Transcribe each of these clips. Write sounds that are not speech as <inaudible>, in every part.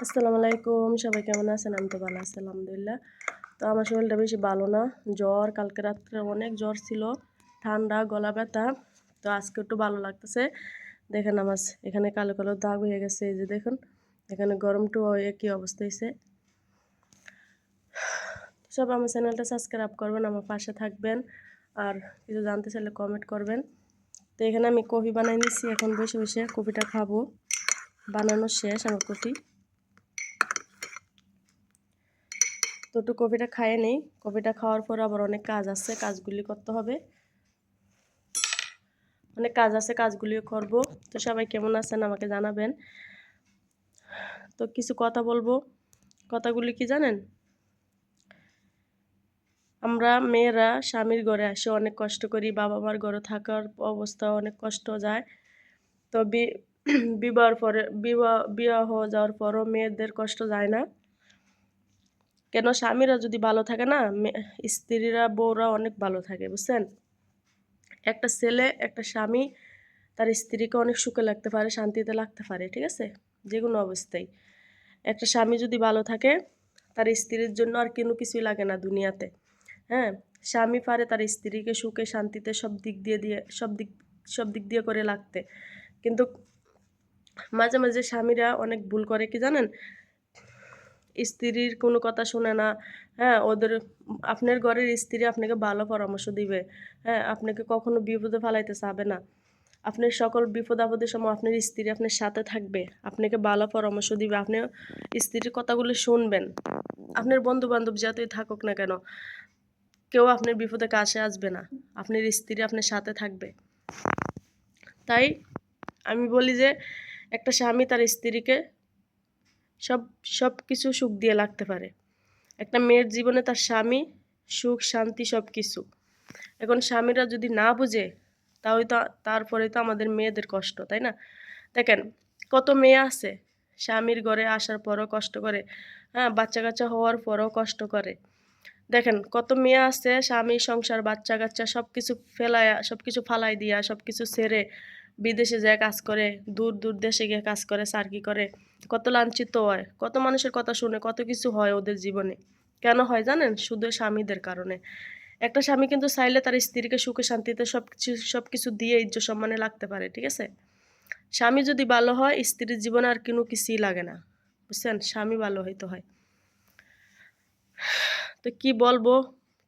আসসালামু আলাইকুম, সবাই কেমন আছেন? আমি তো ভালো আছি, আলহামদুলিল্লাহ। তো আমার শরীরটা বেশি ভালো না, জ্বর, কালকে রাত্রে অনেক জ্বর ছিল, ঠান্ডা, গলা ব্যথা, তো আজকে একটু ভালো লাগতেছে। দেখেন আমার এখানে কালো কালো দাগ হয়ে গেছে, এই যে দেখুন, এখানে গরমটু কী অবস্থা হয়েছে সব আমার চ্যানেলটা সাবস্ক্রাইব করবেন, আমার পাশে থাকবেন, আর কিছু জানতে চাইলে কমেন্ট করবেন। তো এখানে আমি কফি বানাই নিচ্ছি এখন বসে বসে কফিটা খাব। বানানো শেষ, আমার কফি। তো একটু কফিটা খাইয়ে নেই। কফিটা খাওয়ার পর আবার অনেক কাজ আছে, কাজগুলি করতে হবে। অনেক কাজ আছে, কাজগুলিও করব। তো সবাই কেমন আছেন আমাকে জানাবেন। তো কিছু কথা বলব। কথাগুলি কি জানেন? আমরা মেয়েরা স্বামীর ঘরে আসে অনেক কষ্ট করি বাবা মার ঘরে থাকার অবস্থা অনেক কষ্ট যায়। তো বিবাহর পরে, বিবাহ বিবাহ যাওয়ার পরও মেয়েদের কষ্ট যায় না। কেন স্বামীরা যদি ভালো থাকে না স্ত্রীরা, বউরা অনেক ভালো থাকে, বুঝছেন? একটা ছেলে, একটা স্বামী, তার স্ত্রীকে অনেক সুখে লাগতে পারে, শান্তিতে লাগতে পারে, ঠিক আছে? যে কোনো অবস্থায়। একটা স্বামী যদি ভালো থাকে, তার স্ত্রীর জন্য আর কোনো কিছুই লাগে না দুনিয়াতে হ্যাঁ? স্বামী পারে তার স্ত্রীকে সুখে, শান্তিতে সব দিক দিয়ে দিয়ে, সব দিক সব দিক দিয়ে করে লাগতে। কিন্তু মাঝে মাঝে স্বামীরা অনেক ভুল করে, কি জানেন? স্ত্রীর কোনো কথা শুনে না হ্যাঁ ওদের, আপনার ঘরের স্ত্রী আপনাকে ভালো পরামর্শ দিবে হ্যাঁ আপনাকে কখনো বিপদে ফেলাইতে চাবে না। আপনার সকল বিপদ আপদের সময় আপনার স্ত্রী আপনার সাথে থাকবে, আপনাকে ভালো পরামর্শ দিবে, আপনি স্ত্রীর কথাগুলো শুনবেন। আপনার বন্ধু বান্ধব যতই থাকুক না কেন, কেউ আপনার বিপদে কাছে আসবে না, আপনার স্ত্রী আপনার সাথে থাকবে। তাই আমি বলি যে, একটা স্বামী তার স্ত্রীকে সব সব কিছু সুখ দিয়ে লাগতে পারে। একটা মেয়ের জীবনে তার স্বামী, সুখ, শান্তি সব কিছু এখন স্বামীরা যদি না বুঝে তাহলে তো তারপরে তো আমাদের মেয়েদের কষ্ট, তাই না? দেখেন, কত মেয়ে আছে, স্বামীর ঘরে আসার পরও কষ্ট করে হ্যাঁ বাচ্চা কাচ্চা হওয়ার পরও কষ্ট করে। দেখেন, কত মেয়ে আছে, স্বামী, সংসার বাচ্চা কাচ্চা সব কিছু ফেলায় সব কিছু ফালাই দিয়া সব কিছু ছেড়ে বিদেশে যায় কাজ করে, দূর দূর দেশে গিয়ে কাজ করে সার্কি করে? কত লাঞ্ছিত হয়, কত মানুষের কথা শুনে কত কিছু হয় ওদের জীবনে। কেন হয় জানেন? শুধু স্বামীদের কারণে। একটা স্বামী কিন্তু চাইলে তার স্ত্রীকে সুখে, শান্তিতে সব কিছু সব কিছু দিয়ে ইজ্জত সম্মানে লাগতে পারে, ঠিক আছে? স্বামী যদি ভালো হয়, স্ত্রীর জীবনে আর কোনো কিছুই লাগে না, বুঝছেন? স্বামী ভালো হইতে হয়। তো কি বলব?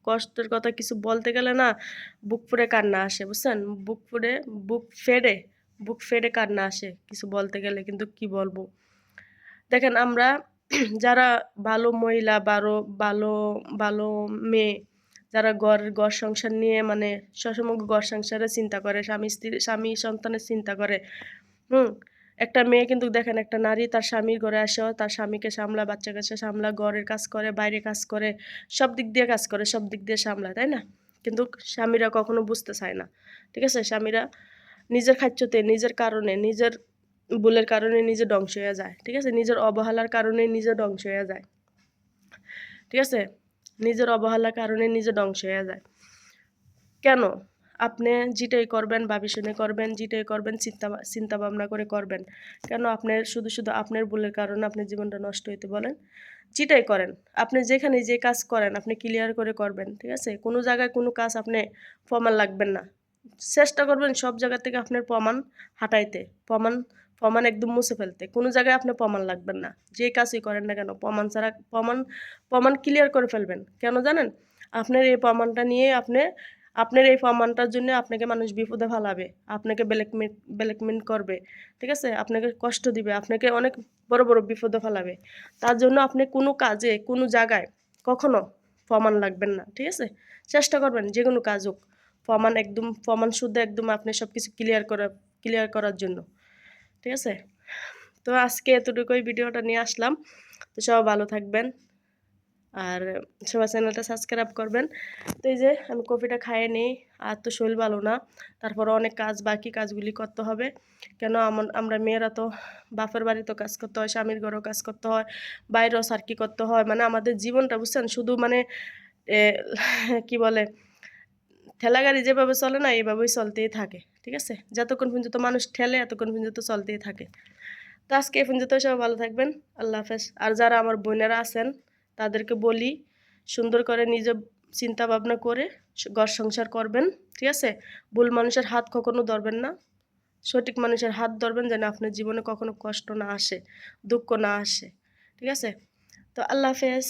কষ্টের কথা কিছু বলতে গেলে না, বুক ফুড়ে কান্না আসে, বুঝছেন? বুক ফুড়ে বুক ফেড়ে বুক ফেড়ে কান্না আসে কিছু বলতে গেলে, কিন্তু কি বলব? দেখেন আমরা <clears throat> যারা ভালো মহিলা বারো ভালো ভালো মেয়ে, যারা ঘর ঘর সংসার নিয়ে মানে সসমগ্র ঘর সংসারে চিন্তা করে, স্বামী, স্ত্রী, স্বামী সন্তানের চিন্তা করে, হুম? একটা মেয়ে কিন্তু দেখেন, একটা নারী তার স্বামীর ঘরে আসেও তার স্বামীকে সামলা বাচ্চা কাছে সামলা ঘরের কাজ করে, বাইরে কাজ করে, সব দিক দিয়ে কাজ করে, সব দিক দিয়ে সামলা তাই না? কিন্তু স্বামীরা কখনো বুঝতে চায় না, ঠিক আছে? স্বামীরা নিজের খাচ্যতে নিজের কারণে, নিজের ভুলের কারণে নিজে ধ্বংস হয়ে যায়, ঠিক আছে? নিজের অবহেলার কারণে নিজে ধ্বংস হয়ে যায়, ঠিক আছে? নিজের অবহেলার কারণে নিজে ধ্বংস হয়ে যায়। কেন? আপনি যেটাই করবেন, ভাবি শুনে করবেন, যেটাই করবেন, চিন্তা চিন্তা ভাবনা করে করবেন। কেন? আপনার শুধু শুধু আপনার ভুলের কারণে আপনার জীবনটা নষ্ট হইতে বলেন। যেটাই করেন, আপনি যেখানে যে কাজ করেন, আপনি ক্লিয়ার করে করবেন, ঠিক আছে? কোনো জায়গায় কোনো কাজ আপনি প্রমাণ লাগবেন না। চেষ্টা করবেন সব জায়গা থেকে আপনার প্রমাণ হাঁটাইতে। প্রমাণ প্রমাণ একদম মুছে ফেলতে। কোনো জায়গায় আপনি প্রমাণ লাগবেন না। যে কাজই করেন না কেন, প্রমাণ ছাড়া, প্রমাণ প্রমাণ ক্লিয়ার করে ফেলবেন। কেন জানেন? আপনার এই প্রমাণটা নিয়ে আপনি আপনার এই প্রমাণটার জন্য আপনাকে মানুষ বিপদে ফালাবে, আপনাকে ব্ল্যাকমেল ব্ল্যাকমেল করবে, ঠিক আছে? আপনাকে কষ্ট দিবে, আপনাকে অনেক বড় বড় বিপদে ফেলাবে। তার জন্য আপনি কোনো কাজে, কোনো জায়গায় কখনো প্রমাণ লাগবেন না, ঠিক আছে? চেষ্টা করবেন, যে কোনো কাজ হোক, প্রমাণ একদম, প্রমাণ শুদ্ধ একদম আপনি সব কিছু ক্লিয়ার করা ক্লিয়ার করার জন্য, ঠিক আছে? তো আজকে এতটুকুই, ভিডিওটা নিয়ে আসলাম। তো সবাই ভালো থাকবেন। আর সবাই চ্যানেলটা সাবস্ক্রাইব করবেন। তো এই যে আমি কফিটা খাইয়ে নিই, আর তো শরীর ভালো না। তারপরে অনেক কাজ বাকি কাজগুলি করতে হবে। কেন আমার আমরা মেয়েরা তো বাপের বাড়িতেও কাজ করতে হয়, স্বামীর ঘরেও কাজ করতে হয়, বাইরেও সার্কি করতে হয়। মানে আমাদের জীবনটা, বুঝছেন? শুধু মানে কি বলে ঠেলা গাড়ি যেভাবে চলে না, এইভাবেই চলতেই থাকে, ঠিক আছে? যতক্ষণ পর্যন্ত মানুষ ঠেলে, এতক্ষণ পর্যন্ত চলতেই থাকে। তো আজকে এখন যেতে সবাই ভালো থাকবেন। আল্লাহ হাফেজ। আর যারা আমার বোনেরা আছেন তাদেরকে বলি, সুন্দর করে নিজে চিন্তা ভাবনা করে ঘর সংসার করবেন, ঠিক আছে? ভুল মানুষের হাত কখনো ধরবেন না। সঠিক মানুষের হাত ধরবেন যেন আপনার জীবনে কখনো কষ্ট না আসে, দুঃখ না আসে, ঠিক আছে? তো আল্লাহ হাফেজ।